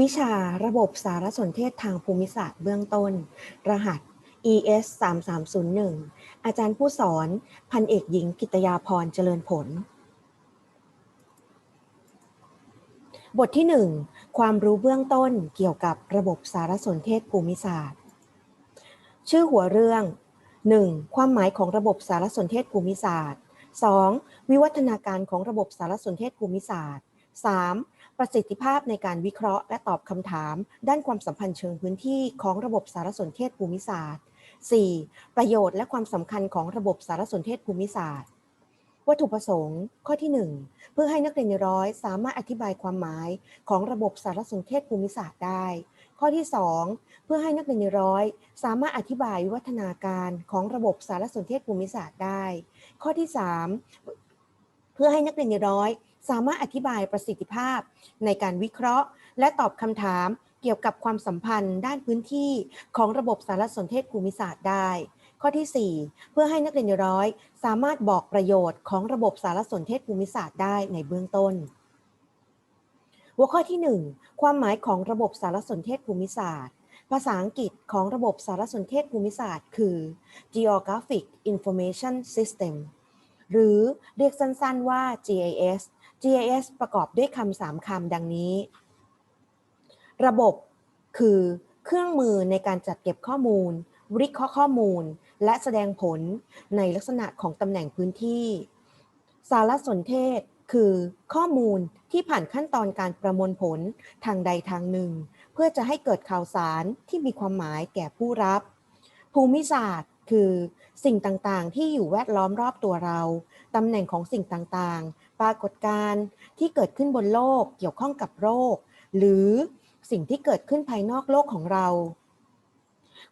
วิชาระบบสารสนเทศทางภูมิศาสตร์เบื้องต้น รหัส ES 3301อาจารย์ผู้สอน พันเอกหญิงกิตยาพรเจริญผล บทที่ 1 ความรู้เบื้องต้นเกี่ยวกับระบบสารสนเทศภูมิศาสตร์ ชื่อหัวเรื่อง 1. ความหมายของระบบสารสนเทศภูมิศาสตร์ 2. วิวัฒนาการของระบบสารสนเทศภูมิศาสตร์ 3. ประสิทธิภาพในการวิเคราะห์และตอบคำถาม ด้านความสัมพันธ์เชิงพื้นที่ของระบบสารสนเทศภูมิศาสตร์ 4. ประโยชน์และความสำคัญของระบบสารสนเทศภูมิศาสตร์ วัตถุประสงค์ ข้อที่ 1 เพื่อให้นักเรียนในร้อยสามารถอธิบายความหมายของระบบสารสนเทศภูมิศาสตร์ได้ ข้อที่ 2 เพื่อให้นักเรียนในร้อยสามารถอธิบายวิวัฒนาการของระบบสารสนเทศภูมิศาสตร์ได้ ข้อที่ 3 เพื่อให้นักเรียนในร้อย สามารถอธิบายประสิทธิภาพ ในการวิเคราะห์ และตอบคำถามเกี่ยวกับความสัมพันธ์ด้านพื้นที่ของระบบสารสนเทศภูมิศาสตร์ได้ ข้อที่ 4 เพื่อให้นักเรียนร้อย สามารถบอกประโยชน์ของระบบสารสนเทศภูมิศาสตร์ได้ในเบื้องต้น หัวข้อที่ 1 ความหมายของระบบสารสนเทศภูมิศาสตร์ภาษาอังกฤษของระบบสารสนเทศภูมิศาสตร์ คือ Geographic Information System หรือเรียกสั้นๆว่า GIS GIS ประกอบด้วยคำสามคำดังนี้ ระบบคือเครื่องมือในการจัดเก็บข้อมูล วิเคราะห์ข้อมูล และแสดงผลในลักษณะของตำแหน่งพื้นที่ สารสนเทศคือข้อมูลที่ผ่านขั้นตอนการประมวลผลทางใดทางหนึ่ง เพื่อจะให้เกิดข่าวสารที่มีความหมายแก่ผู้รับ ภูมิศาสตร์ คือสิ่งต่างๆ ที่อยู่แวดล้อมรอบตัวเรา ตำแหน่งของสิ่งต่างๆ ปรากฏการณ์ที่เกิดขึ้นบนโลกเกี่ยวข้องกับโรค หรือสิ่งที่เกิดขึ้นภายนอกโลกของเรา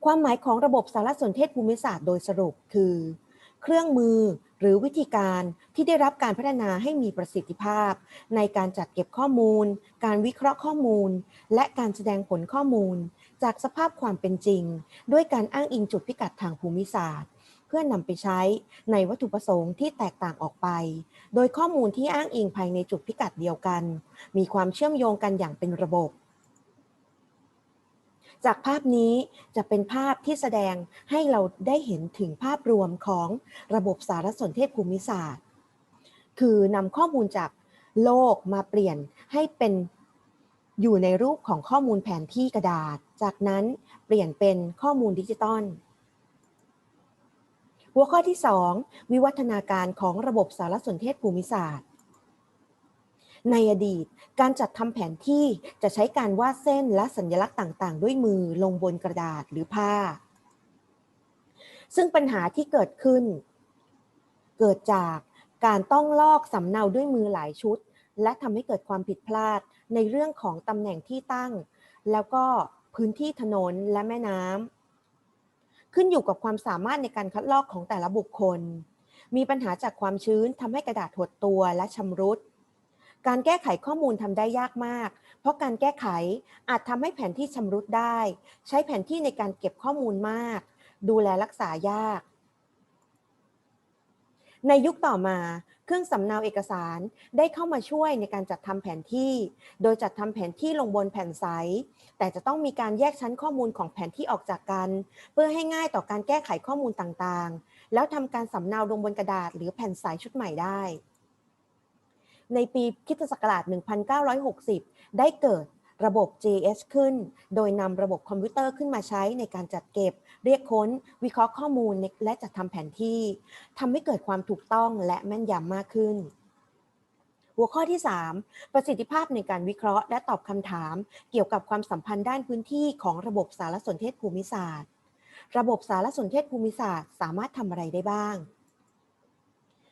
ความหมายของระบบสารสนเทศภูมิศาสตร์โดยสรุปคือ เครื่องมือหรือวิธีการที่ได้รับการพัฒนาให้มีประสิทธิภาพ ในการจัดเก็บข้อมูล การวิเคราะห์ข้อมูล และการแสดงผลข้อมูล จากสภาพความเป็นจริง ด้วยการอ้างอิงจุดพิกัดทางภูมิศาสตร์ เพื่อนำไปใช้ในวัตถุประสงค์ที่แตกต่างออกไป โดยข้อมูลที่อ้างอิงภายในจุดพิกัดเดียวกัน มีความเชื่อมโยงกันอย่างเป็นระบบ จากภาพนี้จะเป็นภาพที่แสดงให้เราได้เห็นถึงภาพรวมของระบบสารสนเทศภูมิศาสตร์ คือนำข้อมูลจากโลกมาเปลี่ยนให้เป็นอยู่ในรูปของข้อมูลแผนที่กระดาษ จากนั้นเปลี่ยนเป็นข้อมูลดิจิตอล หัวข้อที่ 2 วิวัฒนาการของระบบสารสนเทศภูมิศาสตร์ ในอดีต การจัดทำแผนที่จะใช้การวาดเส้นและสัญลักษณ์ต่างๆ ด้วยมือลงบนกระดาษหรือผ้า ซึ่งปัญหาที่เกิดขึ้น เกิดจากการต้องลอกสำเนาด้วยมือหลายชุด และทำให้เกิดความผิดพลาดในเรื่องของตำแหน่งที่ตั้ง แล้วก็ พื้นที่ถนนและแม่น้ำขึ้นอยู่กับความสามารถในการคัดลอกของแต่ละบุคคล มีปัญหาจากความชื้นทำให้กระดาษหดตัวและชำรุด การแก้ไขข้อมูลทำได้ยากมาก เพราะการแก้ไขอาจทำให้แผนที่ชำรุดได้ ใช้แผนที่ในการเก็บข้อมูลมาก ดูแลรักษายาก ในยุคต่อมาเครื่องสำเนาเอกสารได้เข้ามาช่วยในการจัดทำแผนที่ โดยจัดทำแผนที่ลงบนแผ่นใสแต่จะต้องมีการแยกชั้นข้อมูลของแผนที่ออกจากกัน เพื่อให้ง่ายต่อการแก้ไขข้อมูลต่างๆ แล้วทำการสำเนาลงบนกระดาษ หรือแผ่นใสชุดใหม่ได้ ในปีคริสตศักราช 1960 ได้เกิดระบบ JS ขึ้น โดยนำระบบคอมพิวเตอร์ขึ้นมาใช้ในการจัดเก็บ เรียกค้น วิเคราะห์ข้อมูลและจัดทำแผนที่ทำให้เกิดความถูกต้องและแม่นยำมากขึ้น หัวข้อที่ 3 ประสิทธิภาพในการวิเคราะห์และตอบคำถาม เกี่ยวกับความสัมพันธ์ด้านพื้นที่ของระบบสารสนเทศภูมิศาสตร์ ระบบสารสนเทศภูมิศาสตร์ สามารถทำอะไรได้บ้าง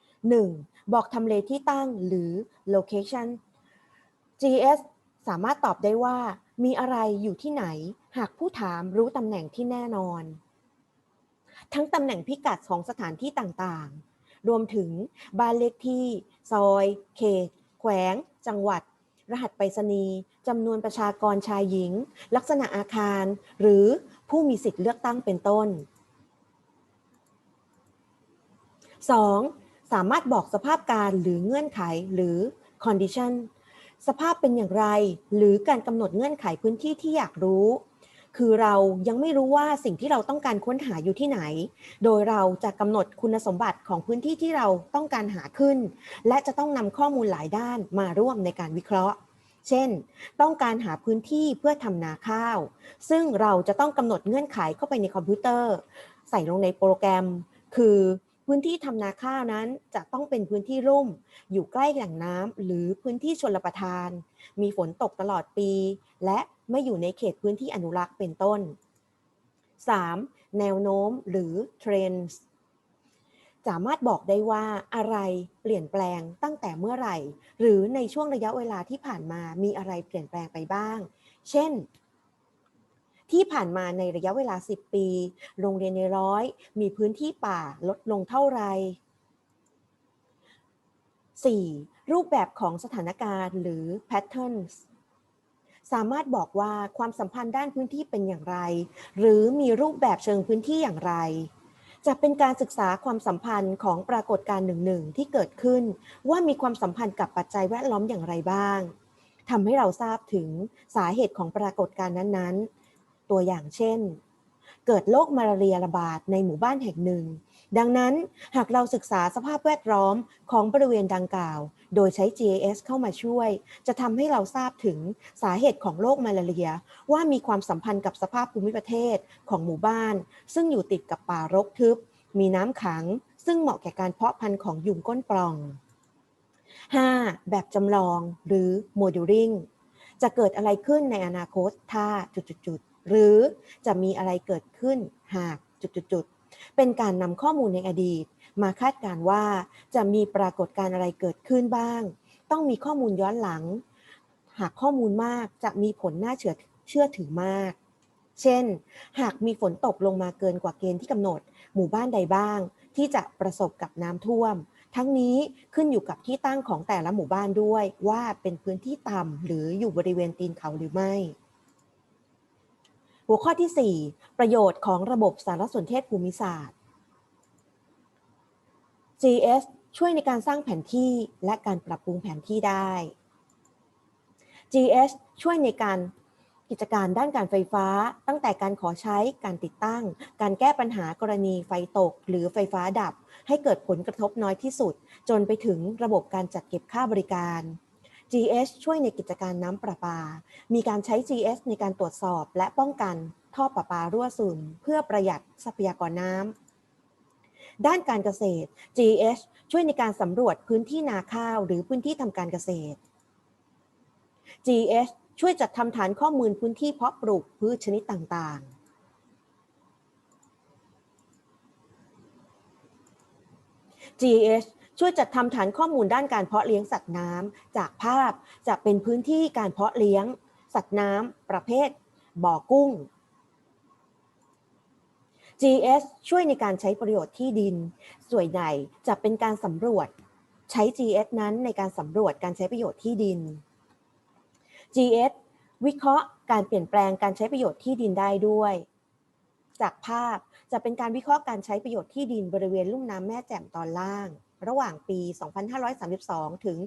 1. บอกทำเลที่ตั้งหรือ location GS สามารถตอบได้ว่ามีอะไรอยู่ที่ไหน หากผู้ถามรู้ตำแหน่งที่แน่นอน ทั้งตำแหน่งพิกัดของสถานที่ต่างๆ รวมถึงบ้านเลขที่ ซอย เขต แขวง จังหวัด รหัสไปรษณีย์จำนวนประชากรชายหญิง ลักษณะอาคาร หรือผู้มีสิทธิ์เลือกตั้งเป็นต้น 2. สามารถบอกสภาพการหรือเงื่อนไขหรือ condition สภาพเป็นอย่างไร หรือการกำหนดเงื่อนไขพื้นที่ที่อยากรู้ คือเรายังไม่รู้ว่าสิ่งที่เราต้องการค้นหาอยู่ที่ไหน โดยเราจะกำหนดคุณสมบัติของพื้นที่ที่เราต้องการหาขึ้น และจะต้องนำข้อมูลหลายด้านมาร่วมในการวิเคราะห์ เช่น ต้องการหาพื้นที่เพื่อทำนาข้าว ซึ่งเราจะต้องกำหนดเงื่อนไขเข้าไปในคอมพิวเตอร์ ใส่ลงในโปรแกรม คือ พื้นที่ทำนาข้าวนั้นจะต้องเป็นพื้นที่รุ่ม อยู่ใกล้แหล่งน้ำหรือพื้นที่ชนประทาน มีฝนตกตลอดปี และไม่อยู่ในเขตพื้นที่อนุรักษ์เป็นต้น 3. แนวโน้มหรือ trends สามารถบอกได้ว่าอะไรเปลี่ยนแปลงตั้งแต่เมื่อไหร่ หรือในช่วงระยะเวลาที่ผ่านมามีอะไรเปลี่ยนแปลงไปบ้าง เช่น ที่ผ่านมาในระยะเวลา 10 ปี โรงเรียนในร้อย มีพื้นที่ป่าลดลงเท่าไหร่ 4. รูปแบบของสถานการณ์หรือ patterns สามารถบอกว่าความสัมพันธ์ด้านพื้นที่เป็นอย่างไร หรือมีรูปแบบเชิงพื้นที่อย่างไร จะเป็นการศึกษาความสัมพันธ์ของปรากฏการณ์หนึ่งๆที่เกิดขึ้น ว่ามีความสัมพันธ์กับปัจจัยแวดล้อมอย่างไรบ้างทำให้เราทราบถึงสาเหตุของปรากฏการณ์นั้นๆ ตัวอย่างเช่น เกิดโรคมาลาเรียระบาดในหมู่บ้านแห่งหนึ่ง ดังนั้นหากเราศึกษาสภาพแวดล้อมของบริเวณดังกล่าว โดยใช้ GIS เข้ามาช่วย จะทำให้เราทราบถึงสาเหตุของโรคมาลาเรีย ว่ามีความสัมพันธ์กับสภาพภูมิประเทศของหมู่บ้าน ซึ่งอยู่ติดกับป่ารกทึบ มีน้ำขัง ซึ่งเหมาะแก่การเพาะพันธุ์ของยุงก้นปล่อง 5. แบบจำลองหรือ modeling จะเกิดอะไรขึ้นในอนาคตถ้าจุดๆ หรือจะมีอะไรเกิดขึ้นหากจุดๆเป็นการนำข้อมูลในอดีต มาคาดการว่าจะมีปรากฏการณ์อะไรเกิดขึ้นบ้าง ต้องมีข้อมูลย้อนหลัง หากข้อมูลมากจะมีผลน่าเชื่อเชื่อถือมาก เช่น หากมีฝนตกลงมาเกินกว่าเกณฑ์ที่กำหนด หมู่บ้านใดบ้าง ที่จะประสบกับน้ำท่วม ทั้งนี้ขึ้นอยู่กับที่ตั้งของแต่ละหมู่บ้านด้วยว่าเป็นพื้นที่ต่ำหรืออยู่บริเวณตีนเขาหรือไม่ หัวข้อที่ 4 ประโยชน์ของระบบสารสนเทศภูมิศาสตร์ GS ช่วยในการสร้างแผนที่และการปรับปรุงแผนที่ได้ GS ช่วยในการกิจการด้านการไฟฟ้า ตั้งแต่การขอใช้การติดตั้ง การแก้ปัญหากรณีไฟตก หรือไฟฟ้าดับ ให้เกิดผลกระทบน้อยที่สุด จนไปถึงระบบการจัดเก็บค่าบริการ GS ช่วยในกิจการน้ำประปา มีการใช้ GS ในการตรวจสอบและป้องกันท่อประปารั่วซึมเพื่อประหยัดทรัพยากรน้ำ ด้านการเกษตร GS ช่วยในการสำรวจพื้นที่นาข้าวหรือพื้นที่ทำการเกษตร GS ช่วยจัดทำฐานข้อมูลพื้นที่เพาะปลูกพืชชนิดต่างๆ GS ช่ ช่วยจัดทำฐานข้อมูลด้านการเพาะเลี้ยงสัตว์น้ำจากภาพจะเป็นพื้นที่การเพาะเลี้ยง สัตว์น้ำประเภท บ่อกุ้ง GS ช่วยในการใช้ประโยชน์ที่ดิน ส่วนใหญ่จะเป็นการสำรวจ ใช้ GS นั้นในการสำรวจการใช้ประโยชน์ที่ดิน GS วิเคราะห์การเปลี่ยนแปลงการใช้ประโยชน์ที่ดินได้ด้วย จากภาพจะเป็นการวิเคราะห์การใช้ประโยชน์ที่ดินบริเวณลุ่มน้ำแม่แจ่มตอนล่าง ระหว่างปี 2532 ถึง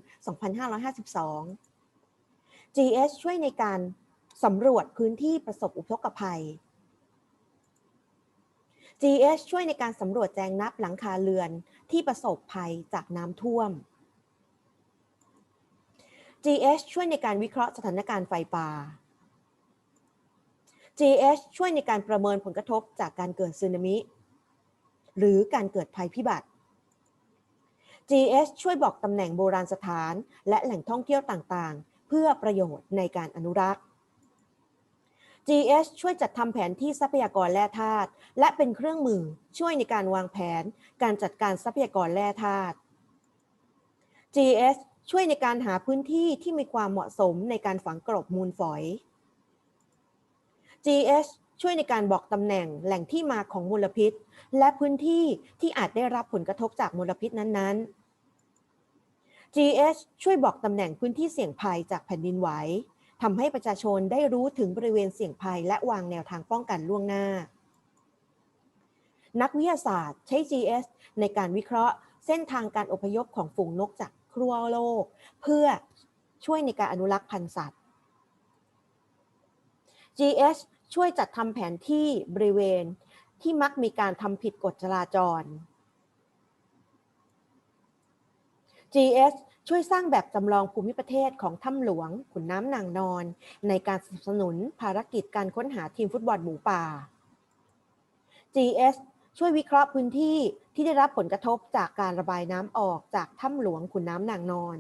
2552 GS ช่วยในการสำรวจพื้นที่ประสบอุทกภัย GS ช่วยในการสำรวจแจงนับหลังคาเรือนที่ประสบภัยจากน้ำท่วม GS ช่วยในการวิเคราะห์สถานการณ์ไฟป่า GS ช่วยในการประเมินผลกระทบจากการเกิดสึนามิ หรือการเกิดภัยพิบัติ GS ช่วยบอกตำแหน่งโบราณสถาน และแหล่งท่องเที่ยวต่างๆ เพื่อประโยชน์ในการอนุรักษ์ GS ช่วยจัดทำแผนที่ทรัพยากรแร่ธาตุและเป็นเครื่องมือช่วยในการวางแผน การจัดการทรัพยากรแร่ธาตุ GS ช่วยในการหาพื้นที่ที่มีความเหมาะสมในการฝังกลบมูลฝอย GS ช่วยในการบอกตำแหน่งแหล่งที่มาของมลพิษ และพื้นที่ที่อาจได้รับผลกระทบจากมลพิษนั้นๆ GS ช่วยบอกตำแหน่งพื้นที่เสี่ยงภัยจากแผ่นดินไหวทำให้ประชาชนได้รู้ถึงบริเวณเสี่ยงภัย และวางแนวทางป้องกันล่วงหน้า นักวิทยาศาสตร์ใช้ GS ในการวิเคราะห์ เส้นทางการอพยพของฝูงนกจากครัวโลก เพื่อช่วยในการอนุรักษ์พันธุ์สัตว์ GS ช่วยจัดทำแผนที่บริเวณที่มักมีการทำผิดกฎจราจร GS ช่วยสร้างแบบจำลองภูมิประเทศของถ้ำหลวง ขุนน้ำนางนอน ในการสนับสนุนภารกิจการค้นหาทีมฟุตบอลหมูป่า GS ช่วยวิเคราะห์พื้นที่ที่ได้รับผลกระทบจากการระบายน้ำออกจากถ้ำหลวงขุนน้ำนางนอน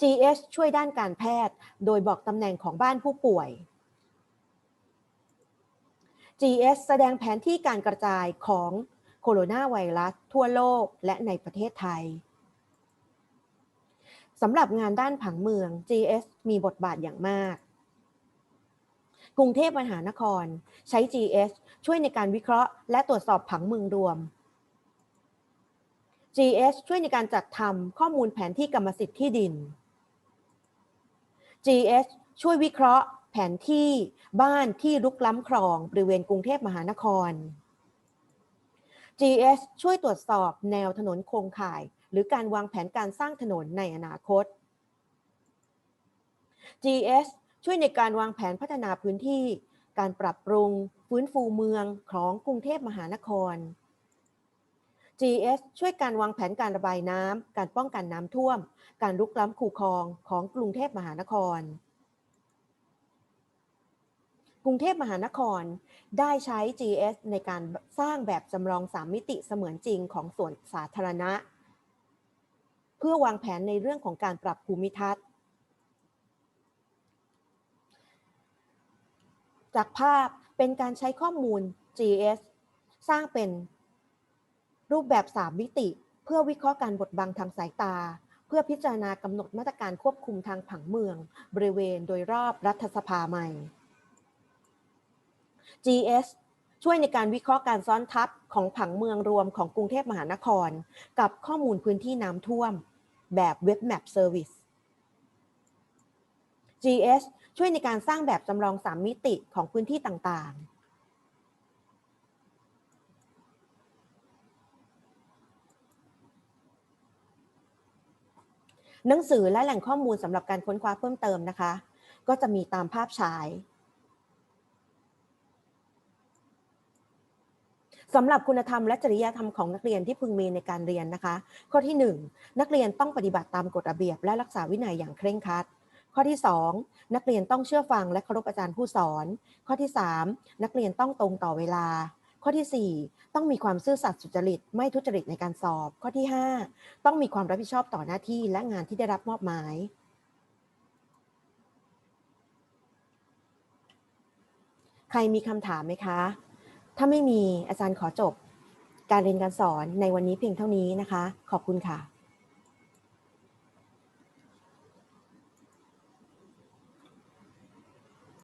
GS ช่วยด้านการแพทย์ โดยบอกตำแหน่งของบ้านผู้ป่วย GS แสดงแผนที่การกระจายของโคโรนาไวรัสทั่วโลกและในประเทศไทยสำหรับงานด้านผังเมือง GS มีบทบาทอย่างมาก กรุงเทพมหานคร ใช้ GS ช่วยในการวิเคราะห์ และตรวจสอบผังเมืองรวม GS ช่วยในการจัดทำข้อมูลแผนที่กรรมสิทธิ์ที่ดิน GS ช่วยวิเคราะห์ แผนที่บ้านที่ลุกล้ำคลองบริเวณกรุงเทพมหานคร GS ช่วยตรวจสอบแนวถนนโครงข่าย หรือการวางแผนการสร้างถนนในอนาคต GS ช่วยในการวางแผนพัฒนาพื้นที่ การปรับปรุง ฟื้นฟูเมืองของกรุงเทพมหานคร GS ช่วยการวางแผนการระบายน้ำ การป้องกันน้ำท่วม การลุกล้ำคูคลองของกรุงเทพมหานคร กรุงเทพมหานครได้ใช้ GS ในการสร้างแบบจำลอง3มิติเสมือนจริงของสวนสาธารณะ เพื่อวางแผนในเรื่องของการปรับภูมิทัศน์ จากภาพเป็นการใช้ข้อมูล GS สร้างเป็นรูปแบบ3มิติ เพื่อวิเคราะห์การบดบังทางสายตา เพื่อพิจารณากำหนดมาตรการควบคุมทางผังเมือง บริเวณโดยรอบรัฐสภาใหม่ GS ช่วยในการวิเคราะห์การซ้อนทับของผังเมืองรวมของกรุงเทพมหานคร กับข้อมูลพื้นที่น้ำท่วม แบบ Web Map Service GS ช่วยในการสร้างแบบจำลอง3มิติของพื้นที่ต่างๆหนังสือและแหล่งข้อมูลสำหรับการค้นคว้าเพิ่มเติมนะคะ ก็จะมีตามภาพฉาย สำหรับคุณธรรมและจริยธรรมของนักเรียนที่พึงมีในการเรียนนะคะ ข้อที่ 1 นักเรียนต้องปฏิบัติตามกฎระเบียบ และรักษาวินัยอย่างเคร่งครัด ข้อที่ 2 นักเรียนต้องเชื่อฟังและเคารพอาจารย์ผู้สอน ข้อที่ 3 นักเรียนต้องตรงต่อเวลา ข้อที่ 4 ต้องมีความซื่อสัตย์สุจริต ไม่ทุจริตในการสอบ ข้อที่ 5 ต้องมีความรับผิดชอบต่อหน้าที่และงานที่ได้รับมอบหมายใครมีคำถามไหมคะ ถ้าไม่มีอาจารย์ขอจบ การเรียนการสอนในวันนี้เพียงเท่านี้นะคะ ขอบคุณค่ะ